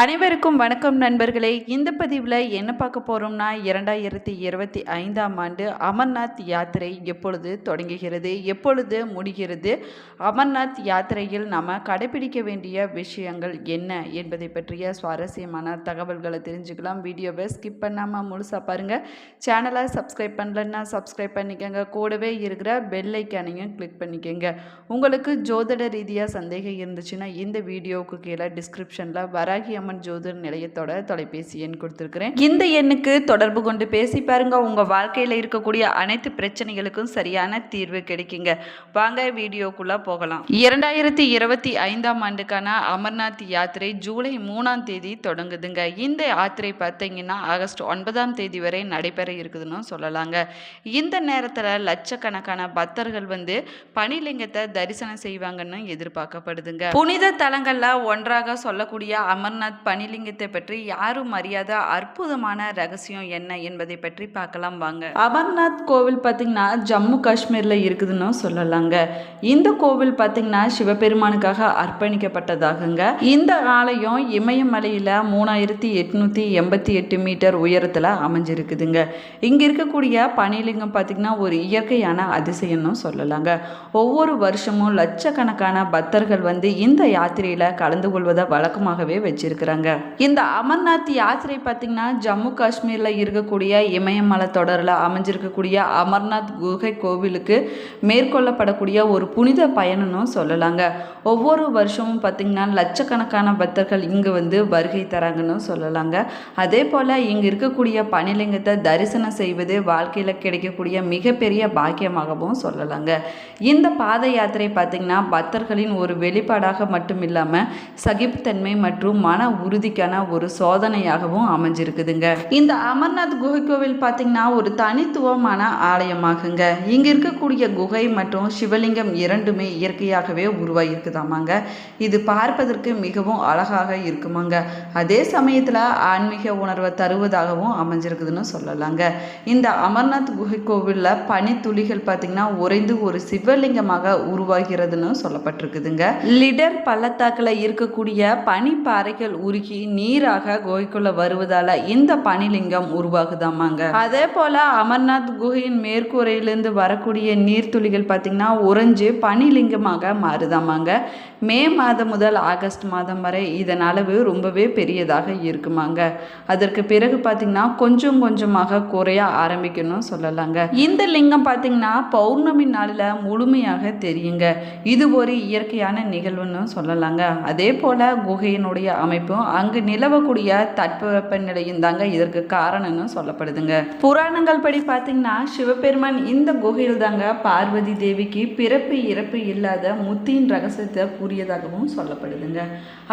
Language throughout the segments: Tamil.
அனைவருக்கும் வணக்கம் நண்பர்களே. இந்த பதிவில் என்ன பார்க்க போகிறோம்னா இரண்டாயிரத்தி இருபத்தி ஐந்தாம் ஆண்டு அமர்நாத் யாத்திரை எப்பொழுது தொடங்குகிறது எப்பொழுது முடிகிறது அமர்நாத் யாத்திரையில் நம்ம கடைபிடிக்க வேண்டிய விஷயங்கள் என்ன என்பதை பற்றிய சுவாரஸ்யமான தகவல்களை தெரிஞ்சுக்கலாம். வீடியோவை ஸ்கிப் பண்ணாமல் முழுசாக பாருங்கள் சேனலை சப்ஸ்கிரைப் பண்ணலன்னா சப்ஸ்கிரைப் பண்ணிக்கோங்க. கூடவே இருக்கிற பெல்லைக்கானையும் கிளிக் பண்ணிக்கோங்க. உங்களுக்கு ஜோதிட ரீதியாக சந்தேகம் இருந்துச்சுன்னா இந்த வீடியோவுக்கு கீழே டிஸ்கிரிப்ஷனில் வராகியம் அம்மன் ஜோதிர் நிலையத்தோட தொலைபேசி எண் கொடுத்துருக்குறேன். இந்த எண்ணுக்கு தொடர்பு கொண்டு பேசி பாருங்க. உங்கள் வாழ்க்கையில் இருக்கக்கூடிய அனைத்து பிரச்சனைகளுக்கும் சரியான தீர்வு கிடைக்குங்க. வாங்க வீடியோக்குள்ளே போகலாம். இரண்டாயிரத்தி இருபத்தி ஐந்தாம் ஆண்டுக்கான அமர்நாத் யாத்திரை ஜூலை மூணாம் தேதி தொடங்குதுங்க. இந்த யாத்திரை பார்த்தீங்கன்னா ஆகஸ்ட் ஒன்பதாம் தேதி வரை நடைபெற இருக்குதுன்னு சொல்லலாங்க. இந்த நேரத்தில் லட்சக்கணக்கான பக்தர்கள் வந்து பனிலிங்கத்தை தரிசனம் செய்வாங்கன்னு எதிர்பார்க்கப்படுதுங்க. புனித தலங்கள்ல ஒன்றாக சொல்லக்கூடிய அமர்நாத் பனிலிங்கத்தை பற்றி யாரும் அறியாத அற்புதமான ரகசியம் என்ன என்பதை பற்றி பார்க்கலாம் வாங்க. அமர்நாத் கோவில் பார்த்தீங்கன்னா ஜம்மு காஷ்மீரில் இருக்குதுன்னு சொல்லலாங்க. இந்த கோவில் பார்த்தீங்கன்னா சிவபெருமானுக்காக அர்ப்பணிக்கப்பட்டதாகுங்க. இந்த ஆலயம் இமயமலையில் மூணாயிரத்தி எட்நூத்தி எண்பத்தி எட்டு மீட்டர் உயரத்தில் அமைஞ்சிருக்குதுங்க. இங்க இருக்கக்கூடிய பனிலிங்கம் பார்த்தீங்கன்னா ஒரு இயற்கையான அதிசயம்னு சொல்லலாங்க. ஒவ்வொரு வருஷமும் லட்சக்கணக்கான பக்தர்கள் வந்து இந்த யாத்திரையில கலந்து கொள்வதை வழக்கமாகவே வச்சிருக்கிறாங்க இந்த அமர்நாத் யாத்திரை பார்த்தீங்கன்னா ஜம்மு காஷ்மீரில் இருக்கக்கூடிய இமயமலை தொடரில் அமைஞ்சிருக்கக்கூடிய அமர்நாத் குகை கோவிலுக்கு மேற்கொள்ளப்படக்கூடிய ஒரு புனித பயணம்னு சொல்லலாங்க. ஒவ்வொரு வருஷமும் பார்த்தீங்கன்னா லட்சக்கணக்கான பக்தர்கள் இங்கு வந்து வருகை தராங்கன்னு சொல்லலாங்க. அதே போல் இங்கே இருக்கக்கூடிய பனிலிங்கத்தை தரிசனம் செய்வது வாழ்க்கையில் கிடைக்கக்கூடிய மிகப்பெரிய பாக்கியமாகவும் சொல்லலாங்க. இந்த பாத யாத்திரை பார்த்திங்கன்னா பக்தர்களின் ஒரு வெளிப்பாடாக மட்டும் இல்லாமல் சகிப்புத்தன்மை மற்றும் மன உறுதிக்கான ஒரு சோதனையாகவும் அமைஞ்சிருக்குதுங்க. இந்த அமர்நாத் குகை கோவில் பார்த்தீங்கன்னா ஒரு தனித்துவமான ஆலயமாகுங்க. இங்கே இருக்கக்கூடிய குகை மற்றும் சிவலிங்கம் இரண்டுமே இயற்கையாகவே உருவாகியிருக்குதாமாங்க இது பார்ப்பதற்கு மிகவும் அழகாக இருக்குமாங்க. அதே சமயத்தில் ஆன்மீக உணர்வை தருவதாகவும் அமைஞ்சிருக்குதுன்னு சொல்லலாங்க. இந்த அமர்நாத் குகை கோவிலில் பனித்துளிகள் பார்த்தீங்கன்னா உறைந்து ஒரு சிவலிங்கமாக உருவாகிறதுன்னு சொல்லப்பட்டிருக்குதுங்க. லிடர் பள்ளத்தாக்கில் இருக்கக்கூடிய பனிப்பாறைகள் உருகி நீராக குகைக்குள்ள வருவதால இந்த பனிலிங்கம் உருவாகுதாமாங்க. அதே போல அமர்நாத் குகையின் மேற்கூரையிலிருந்து வரக்கூடிய நீர்த்துளிகள் பார்த்தீங்கன்னா உறைஞ்சு பனிலிங்கமாக மாறுதாமாங்க. மே மாதம் முதல் ஆகஸ்ட் மாதம் வரை இதன் அளவு ரொம்பவே பெரியதாக இருக்குமாங்க. அதற்கு பிறகு பார்த்திங்கன்னா கொஞ்சம் கொஞ்சமாக குறைய ஆரம்பிக்கணும் சொல்லலாங்க. இந்த லிங்கம் பார்த்திங்கன்னா பௌர்ணமி நாளில் முழுமையாக தெரியுங்க. இது ஒரு இயற்கையான நிகழ்வுன்னு சொல்லலாங்க. அதே போல் குகையினுடைய அமைப்பு அமைப்பும் அங்கு நிலவக்கூடிய தட்பவெப்ப நிலையும் தாங்க இதற்கு காரணம்னு சொல்லப்படுதுங்க. புராணங்கள் படி பார்த்தீங்கன்னா சிவபெருமான் இந்த குகையில் தாங்க பார்வதி தேவிக்கு பிறப்பு இறப்பு இல்லாத முத்தியின் ரகசியத்தை கூறியதாகவும் சொல்லப்படுதுங்க.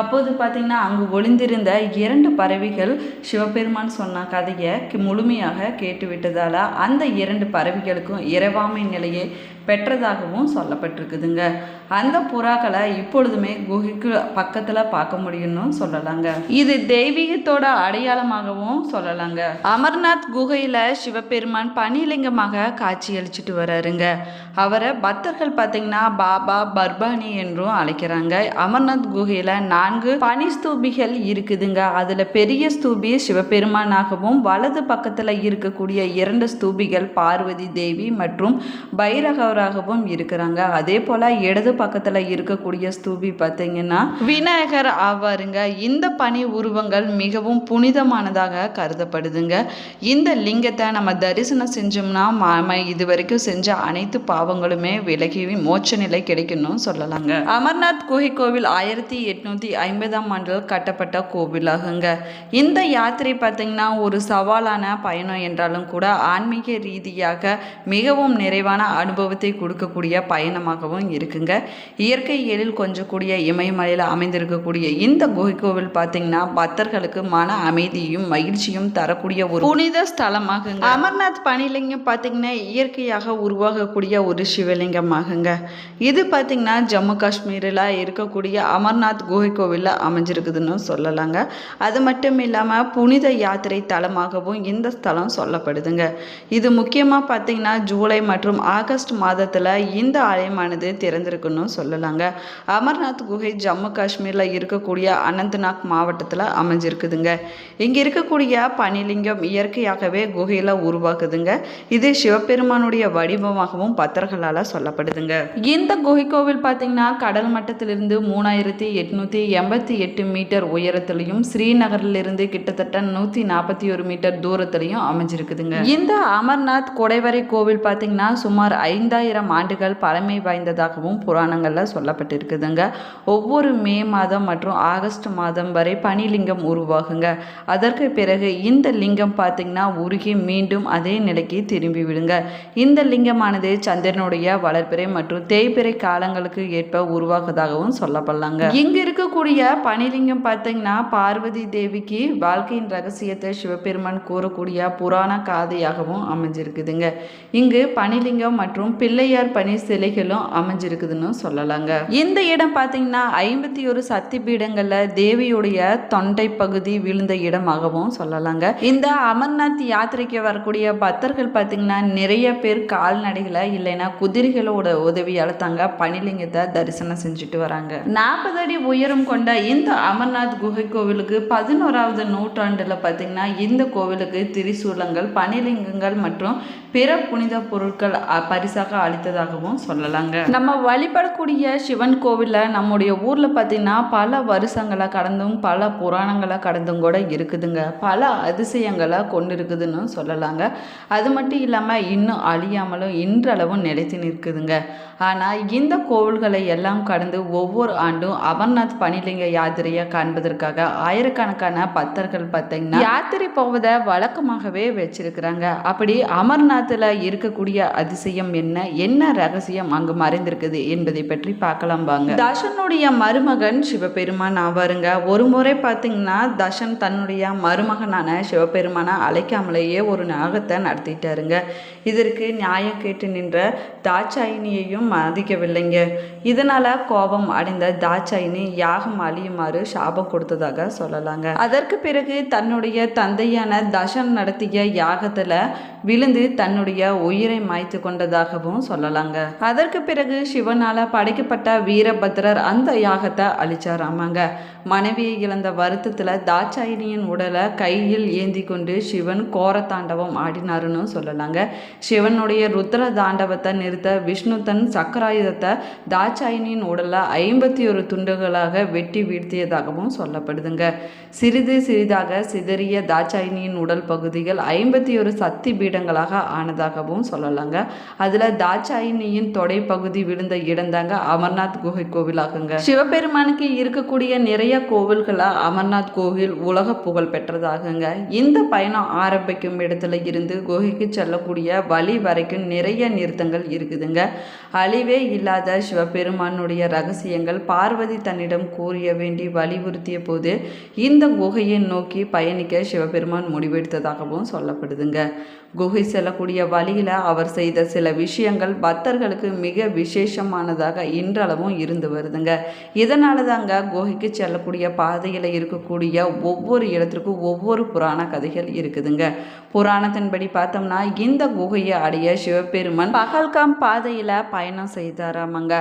அப்போது பார்த்தீங்கன்னா அங்கு ஒளிந்திருந்த இரண்டு பறவைகள் சிவபெருமான் சொன்ன கதையை முழுமையாக கேட்டுவிட்டதால அந்த இரண்டு பறவைகளுக்கும் இரவாமை நிலையை பெற்றதாகவும் சொல்லப்பட்டிருக்குதுங்க. அந்த புறாக்களை இப்பொழுதுமே குகைக்கு பக்கத்தில் பார்க்க முடியும்னு சொல்லலாங்க. இது தெய்வீகத்தோட அடையாளமாகவும் சொல்லலாங்க. அமர்நாத் குகையில் சிவபெருமான் பனிலிங்கமாக காட்சியளிச்சிட்டு வராருங்க. அவரை பக்தர்கள் பார்த்தீங்கன்னா பாபா பர்பானி என்றும் அழைக்கிறாங்க. அமர்நாத் குகையில் நான்கு பனி ஸ்தூபிகள் இருக்குதுங்க. அதில் பெரிய ஸ்தூபி சிவபெருமானாகவும் வலது பக்கத்தில் இருக்கக்கூடிய இரண்டு ஸ்தூபிகள் பார்வதி தேவி மற்றும் பைரகராகவும் இருக்கிறாங்க. அதே போல் இடது பக்கத்தில் இருக்கக்கூடிய ஸ்தூபி பார்த்தீங்கன்னா விநாயகர் ஆவாருங்க. இந்த பனி உருவங்கள் மிகவும் புனிதமானதாக கருதப்படுதுங்க. இந்த லிங்கத்தை நம்ம தரிசனம் செஞ்சோம்னா நாம இது வரைக்கும் செஞ்ச அனைத்து பாவங்களுமே விலகி மோட்ச நிலை கிடைக்கணும் சொல்லலாங்க. அமர்நாத் குகை கோவில் ஆயிரத்தி எட்நூத்தி ஐம்பதாம் ஆண்டில் கட்டப்பட்ட கோவிலாகுங்க. இந்த யாத்திரை பார்த்தீங்கன்னா ஒரு சவாலான பயணம் என்றாலும் கூட ஆன்மீக ரீதியாக மிகவும் நிறைவான அனுபவத்தை கொடுக்கக்கூடிய பயணமாகவும் இருக்குங்க. இயற்கை எழில் கொஞ்சக்கூடிய இமயமலையில் அமைந்திருக்கக்கூடிய இந்த குகை கோவில் பார்த்தீங்கன்னா பக்தர்களுக்கு மன அமைதியும் மகிழ்ச்சியும் தரக்கூடிய ஒரு புனித ஸ்தலமாகுங்க. அமர்நாத் பனிலிங்கம் பார்த்தீங்கன்னா இயற்கையாக உருவாகக்கூடிய ஒரு சிவலிங்கமாகுங்க. இது பார்த்தீங்கன்னா ஜம்மு காஷ்மீரில் இருக்கக்கூடிய அமர்நாத் குகை கோவிலில் அமைஞ்சிருக்குதுன்னு சொல்லலாங்க. அது மட்டும் இல்லாமல் புனித யாத்திரை தலமாகவும் இந்த ஸ்தலம் சொல்லப்படுதுங்க. இது முக்கியமாக பார்த்தீங்கன்னா ஜூலை மற்றும் ஆகஸ்ட் மாத மாதத்தில் இந்த ஆலயமானது திறந்திருக்குன்னு சொல்லலாங்க. அமர்நாத் குகை ஜம்மு காஷ்மீரில் இருக்கக்கூடிய அனந்த்நாக் மாவட்டத்தில் அமைஞ்சிருக்குதுங்க. இங்கே இருக்கக்கூடிய பனிலிங்கம் இயற்கையாகவே குகையில் உருவாக்குதுங்க. இது சிவபெருமானுடைய வடிவமாகவும் பக்தர்களால் சொல்லப்படுதுங்க. இந்த குகை கோவில் பார்த்தீங்கன்னா கடல் மட்டத்திலிருந்து மூணாயிரத்தி எட்நூற்றி எண்பத்தி எட்டு மீட்டர் உயரத்திலையும் ஸ்ரீநகரிலிருந்து கிட்டத்தட்ட நூற்றி நாற்பத்தி ஒரு மீட்டர் தூரத்திலையும் அமைஞ்சிருக்குதுங்க. இந்த அமர்நாத் கொடைவரை கோவில் பார்த்தீங்கன்னா சுமார் ஐந்தாயிரம் ஆண்டுகள் பழமை வாய்ந்ததாகவும் புராணங்களில் சொல்லப்பட்டிருக்குதுங்க. ஒவ்வொரு மே மாதம் மற்றும் ஆகஸ்ட் மாதம் வரை பனிலிங்கம் உருவாகுங்க. அதற்கு பிறகு இந்த லிங்கம் பார்த்திங்கன்னா உருகி மீண்டும் அதே நிலைக்கு திரும்பி விடுங்க. இந்த லிங்கமானது சந்திரனுடைய வளர்ப்பிறை மற்றும் தேய்பிறை காலங்களுக்கு ஏற்ப உருவாகுதாகவும் சொல்லப்படலாங்க. இங்க இருக்கக்கூடிய பனிலிங்கம் பார்த்தீங்கன்னா பார்வதி தேவிக்கு வாழ்க்கையின் ரகசியத்தை சிவபெருமான் கூறக்கூடிய புராண காதையாகவும் அமைஞ்சிருக்குதுங்க. இங்கு பனிலிங்கம் மற்றும் பிள்ளையார் பனி சிலைகளும் அமைஞ்சிருக்குதுன்னு சொல்லலாங்க. இந்த இடம் பார்த்தீங்கன்னா ஐம்பத்தி ஒரு சக்தி பீடங்கள்ல தேவியுடைய தொண்டை பகுதி விழுந்த இடமாகவும் சொல்லலாங்க. இந்த அமர்நாத் யாத்திரைக்கு வரக்கூடிய பக்தர்கள் பார்த்தீங்கன்னா நிறைய பேர் கால்நடைகளை இல்லைன்னா குதிரைகளோட உதவியால் தாங்க பனிலிங்கத்தை தரிசனம் செஞ்சுட்டு வராங்க. நாற்பது அடி உயரம் கொண்ட இந்த அமர்நாத் குகை கோவிலுக்கு பதினோராவது நூற்றாண்டுல பார்த்தீங்கன்னா இந்த கோவிலுக்கு திரிசூலங்கள் பனிலிங்கங்கள் மற்றும் பிற புனித பொருட்கள் பரிசாக அளித்ததாகவும் சொல்லலாங்க. நம்ம வழிபடக்கூடிய சிவன் கோவிலில் நம்முடைய ஊரில் பார்த்தீங்கன்னா பல வருஷங்களை கடந்தும் பல புராணங்களை கடந்தும் கூட இருக்குதுங்க. பல அதிசயங்களை கொண்டு இருக்குதுன்னு சொல்லலாங்க. அது மட்டும் இல்லாமல் இன்னும் அழியாமலும் இன்றளவும் நிலைத்து நிற்குதுங்க. ஆனால் இந்த கோவில்களை எல்லாம் கடந்து ஒவ்வொரு ஆண்டும் அமர்நாத் பனிலிங்க யாத்திரையை காண்பதற்காக ஆயிரக்கணக்கான பக்தர்கள் பார்த்தீங்கன்னா யாத்திரை போவதை வழக்கமாகவே வச்சிருக்கிறாங்க. அப்படி அமர்நாத்தில் இருக்கக்கூடிய அதிசயம் என்ன? என்ன ரகசியம் அங்கு மறைந்திருக்குது என்பதை பற்றி பார்க்கலாம் வாங்க. தசனுடைய மருமகன் சிவபெருமான் ஆவாருங்க. ஒரு முறை பார்த்தீங்கன்னா தசன் தன்னுடைய மருமகனான சிவபெருமானை அழைக்காமலேயே ஒரு நாகத்தை நடத்திட்டாருங்க. இதற்கு நியாயம் கேட்டு நின்ற தாட்சாயினியையும் மதிக்கவில்லைங்க. இதனால கோபம் அடைந்த தாட்சாயினி யாகம் அழியுமாறு சாபம் கொடுத்ததாக சொல்லலாங்க. அதற்கு பிறகு தன்னுடைய தந்தையான தசன் நடத்திய யாகத்தில் விழுந்து தன்னுடைய உயிரை மாய்த்து கொண்டதாகவும் சொல்லலாங்க. அதற்கு பிறகு சிவனால படைக்கப்பட்ட வீரபத்ரர் அந்த யாகத்தை அழிச்சாராமாங்க. மனைவியை இழந்த வருத்தத்துல தாட்சாயினியின் உடலை கையில் ஏந்தி கொண்டு சிவன் கோர தாண்டவம் ஆடினாருன்னு சொல்லலாங்க. சிவனுடைய ருத்ர தாண்டவத்தை நிறுத்த விஷ்ணு தன் சக்கராயுதத்தை தாட்சாயினியின் உடலை ஐம்பத்தி ஒரு துண்டுகளாக வெட்டி வீழ்த்தியதாகவும் சொல்லப்படுதுங்க. சிறிது சிறிதாக சிதறிய தாட்சாயினியின் உடல் பகுதிகள் ஐம்பத்தி ஒரு சக்தி பீடங்களாக ஆனதாகவும் சொல்லலாங்க. அதில் தாட்சாயினியின் தொடை பகுதி விழுந்த இடம்தாங்க அமர்நாத் குகை கோவிலாகுங்க. சிவபெருமானுக்கு இருக்கக்கூடிய நிறைய கோவில்களா அமர்நாத் கோவில் உலக புகழ் பெற்றதாகுங்க. இந்த பயணம் ஆரம்பிக்கும் இடத்துல இருந்து குகைக்கு செல்லக்கூடிய வழி வரைக்கும் நிறைய நிறுத்தங்கள் இருக்குதுங்க. அழிவே இல்லாத சிவபெருமானுடைய ரகசியங்கள் பார்வதி தன்னிடம் கூறிய வேண்டி வலியுறுத்திய போது இந்த குகையை நோக்கி பயணிக்க சிவபெருமான் முடிவெடுத்ததாகவும் சொல்லப்படுதுங்க. குகை செல்லக்கூடிய வழியில் அவர் செய்த சில விஷயங்கள் பக்தர்களுக்கு மிக விசேஷமானதாக இன்றளவும் இருந்து வருதுங்க. இதனால தாங்க குகைக்கு செல்லக்கூடிய பாதையில் இருக்கக்கூடிய ஒவ்வொரு இடத்திற்கும் ஒவ்வொரு புராண கதைகள் இருக்குதுங்க. புராணத்தின்படி பார்த்தோம்னா இந்த குகையை அடைய சிவபெருமான் பகல்காம் பாதையில் பயணம் செய்தாராமங்க.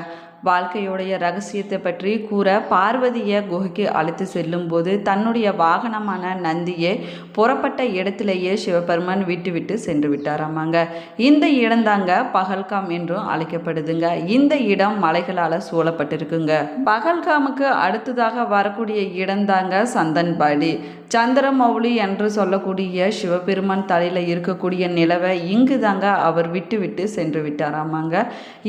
வாழ்க்கையுடைய ரகசியத்தை பற்றி கூற பார்வதியை குகைக்கு அழைத்து செல்லும்போது தன்னுடைய வாகனமான நந்தியை புறப்பட்ட இடத்திலேயே சிவபெருமான் விட்டுவிட்டு சென்று விட்டாராமாங்க. இந்த இடம்தாங்க பகல்காம் என்றும் அழைக்கப்படுதுங்க. இந்த இடம் மலைகளால் சூழப்பட்டிருக்குங்க. பகல்காமுக்கு அடுத்ததாக வரக்கூடிய இடம்தாங்க சந்தன்பாடி. சந்திரமௌலி என்று சொல்லக்கூடிய சிவபெருமான் தலையில் இருக்கக்கூடிய நிலவை இங்கு தாங்க அவர் விட்டு விட்டு சென்று விட்டாராமாங்க.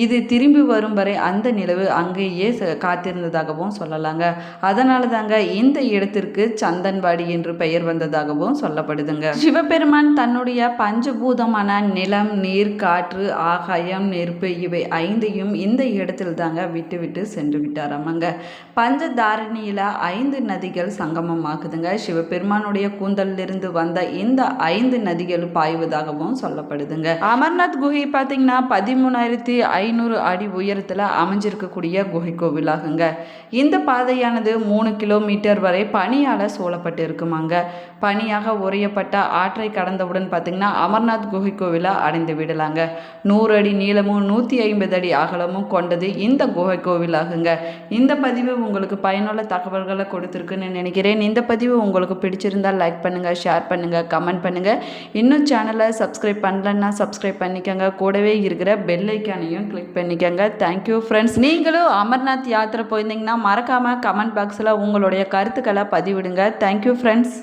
இது திரும்பி வரும் வரை அந்த நிலவு அங்கேயே காத்திருந்ததாகவும் சொல்லலாங்க. அதனால தாங்க இந்த இடத்திற்கு சந்தன்வாடி என்று பெயர் வந்ததாகவும் சொல்லப்படுதுங்க. சிவபெருமான் தன்னுடைய பஞ்சபூதமான நிலம் நீர் காற்று ஆகாயம் நெருப்பு இவை ஐந்தையும் இந்த இடத்தில் தாங்க விட்டு விட்டு சென்று விட்டாராமாங்க. பஞ்சதாரணியில் ஐந்து நதிகள் சங்கமமாகுதுங்க. பெருமானுடைய கூந்தலிலிருந்து வந்த இந்த ஐந்து நதிகள் பாய்வதாகவும் சொல்லப்படுதுங்க. அமர்நாத் குகை பார்த்தீங்கன்னா பதிமூணாயிரத்தி ஐநூறு அடி உயரத்தில் அமைஞ்சிருக்கக்கூடிய குகை கோவிலாகுங்க. இந்த பாதையானது மூணு கிலோமீட்டர் வரை பனியால் சூழப்பட்டு இருக்குமாங்க. பனியாக உறையப்பட்ட ஆற்றை கடந்தவுடன் பார்த்தீங்கன்னா அமர்நாத் குகை கோவிலை அடைந்து விடலாங்க. நூறு அடி நீளமும் நூற்றி ஐம்பது அடி அகலமும் கொண்டது இந்த குகை கோவிலாகுங்க. இந்த பதிவு உங்களுக்கு பயனுள்ள தகவல்களை கொடுத்துருக்குன்னு நினைக்கிறேன். இந்த பதிவு உங்களுக்கு உங்களுக்கு பிடிச்சிருந்தால் லைக் பண்ணுங்கள் ஷேர் பண்ணுங்கள் கமெண்ட் பண்ணுங்கள் இன்னும் சேனலை சப்ஸ்கிரைப் பண்ணலன்னா சப்ஸ்கிரைப் பண்ணிக்கோங்க. கூடவே இருக்கிற பெல் ஐக்கானையும் கிளிக் பண்ணிக்கோங்க. தேங்க்யூ ஃப்ரெண்ட்ஸ் நீங்களும் அமர்நாத் யாத்திரை போயிருந்தீங்கன்னா மறக்காமல் கமெண்ட் பாக்ஸில் உங்களுடைய கருத்துக்களை பதிவிடுங்க. Thank you friends